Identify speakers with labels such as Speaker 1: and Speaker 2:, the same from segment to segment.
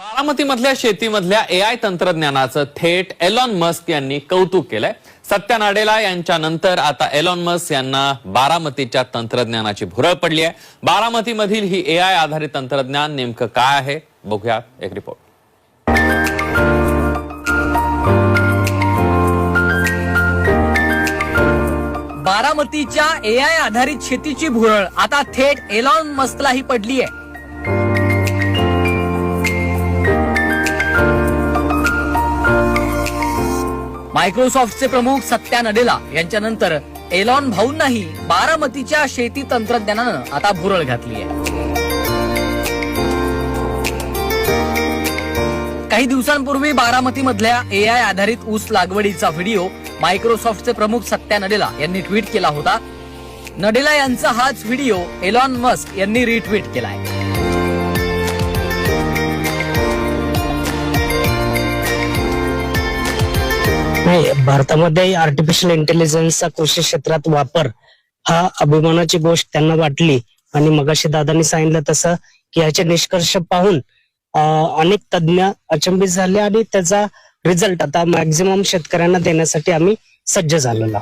Speaker 1: बारामतीमधल्या शेतीमधल्या ए I तंत्रज्ञानाचं थेट Elon Musk यांनी कौतुक केलंय. सत्या नाडेला यांच्या नंतर आता एलॉन मस्क यांना बारामतीच्या तंत्रज्ञानाची भुरळ पडली आहे. बारामतीमधील ही ए आय आधारित तंत्रज्ञान नेमकं काय आहे? बघूया एक रिपोर्ट
Speaker 2: बारामतीच्या ए आय आधारित शेतीची भुरळ आता थेट एलॉन मस्कलाही पडली आहे मायक्रोसॉफ्टचे प्रमुख सत्या नडेला यांच्यानंतर एलॉन भाऊंनाही बारामतीच्या शेती तंत्रज्ञानानं आता भुरळ घातली आहे. काही दिवसांपूर्वी बारामतीमधल्या ए आय आधारित ऊस लागवडीचा व्हिडिओ मायक्रोसॉफ्टचे प्रमुख सत्या नडेला यांनी ट्विट केला होता. नडेला यांचा हाच व्हिडिओ एलॉन मस्क यांनी रिट्विट केलाय.
Speaker 3: नाही भारतामध्ये आर्टिफिशियल इंटेलिजन्सचा कृषी क्षेत्रात वापर हा अभिमानाची गोष्ट त्यांना वाटली. आणि मगाशी दादांनी सांगितलं तसं की ह्याचे निष्कर्ष पाहून अनेक तज्ज्ञ अचंबित झाले आणि त्याचा रिझल्ट आता मॅक्झिमम शेतकऱ्यांना देण्यासाठी आम्ही सज्ज झालेलो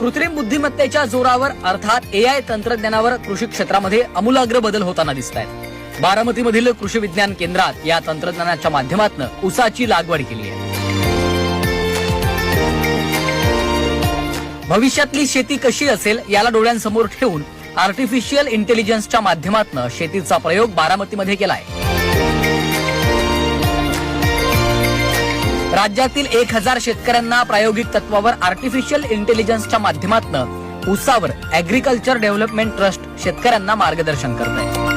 Speaker 2: कृत्रिम बुद्धिमत्तेच्या जोरावर अर्थात ए आय तंत्रज्ञानावर कृषी क्षेत्रामध्ये अमूलाग्र बदल होताना दिसत आहेत बारामतीमधील कृषी विज्ञान केंद्रात या तंत्रज्ञानाच्या माध्यमातून उसाची लागवड केली आहे. भविष्यातली शेती कशी असेल याला डोळ्यांसमोर ठेवून आर्टिफिशियल इंटेलिजन्सच्या माध्यमातून शेतीचा प्रयोग बारामतीमध्ये केलाय. राज्यातील एक हजार शेतकऱ्यांना प्रायोगिक तत्वावर आर्टिफिशियल इंटेलिजन्सच्या माध्यमातून उसावर अॅग्रिकल्चर डेव्हलपमेंट ट्रस्ट शेतकऱ्यांना मार्गदर्शन करत आहे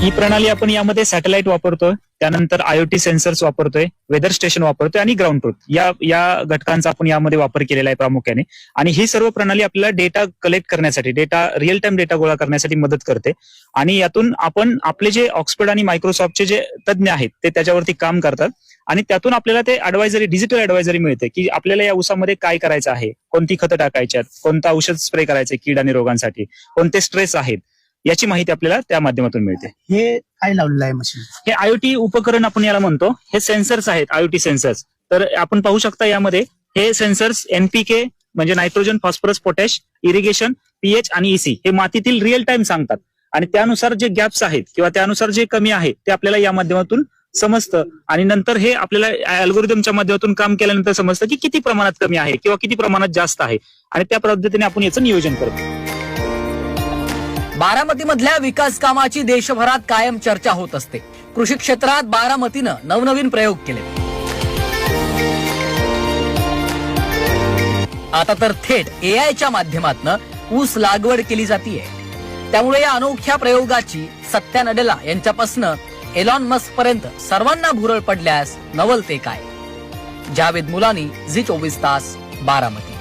Speaker 4: ही प्रणाली आपण यामध्ये सॅटेलाइट वापरतोय त्यानंतर आयओटी सेन्सर्स वापरतोय वेदर स्टेशन वापरतोय आणि ग्राउंड ट्रूथ. या या घटकांचा आपण यामध्ये वापर केलेला आहे प्रामुख्याने. आणि ही सर्व प्रणाली आपल्याला डेटा कलेक्ट करण्यासाठी डेटा रिअल टाइम डेटा गोळा करण्यासाठी मदत करते. आणि यातून आपण आपले जे ऑक्सफर्ड आणि मायक्रोसॉफ्टचे जे तज्ज्ञ आहेत ते त्याच्यावरती काम करतात. आणि त्यातून आपल्याला ते ऍडवायझरी डिजिटल ऍडवायझरी मिळते की आपल्याला या ऊसामध्ये काय करायचं आहे कोणती खतं टाकायची आहेत कोणतं औषध स्प्रे करायचे कीड आणि रोगांसाठी कोणते स्ट्रेस आहेत याची माहिती आपल्याला त्या माध्यमातून मिळते.
Speaker 5: हे काय लावलेलं आहे मशीन
Speaker 4: हे आयओटी उपकरण आपण याला म्हणतो. हे सेन्सर्स आहेत आयओटी सेन्सर्स तर आपण पाहू शकता यामध्ये हे सेन्सर्स एनपीके म्हणजे nitrogen phosphorus potash irrigation PH आणि इसी हे मातीतील रिअल टाइम सांगतात. आणि त्यानुसार जे गॅप्स आहेत किंवा त्यानुसार जे कमी आहे ते आपल्याला या माध्यमातून समजतं. आणि नंतर हे आपल्याला अल्गोरिदमच्या माध्यमातून काम केल्यानंतर समजतं की किती प्रमाणात कमी आहे किंवा किती प्रमाणात जास्त आहे. आणि त्या पद्धतीने आपण याचं नियोजन करतो.
Speaker 2: बारामतीमधल्या विकास कामाची देशभरात कायम चर्चा होत असते. कृषी क्षेत्रात बारामतीनं नवनवीन प्रयोग केले. आता तर थेट एआयच्या माध्यमातून ऊस लागवड केली जातीये. त्यामुळे या अनोख्या प्रयोगाची सत्या नडेला यांच्यापासून एलॉन मस्क पर्यंत सर्वांना भुरळ पडल्यास नवल ते काय? जावेद मुलानी झी चोवीस तास बारामती.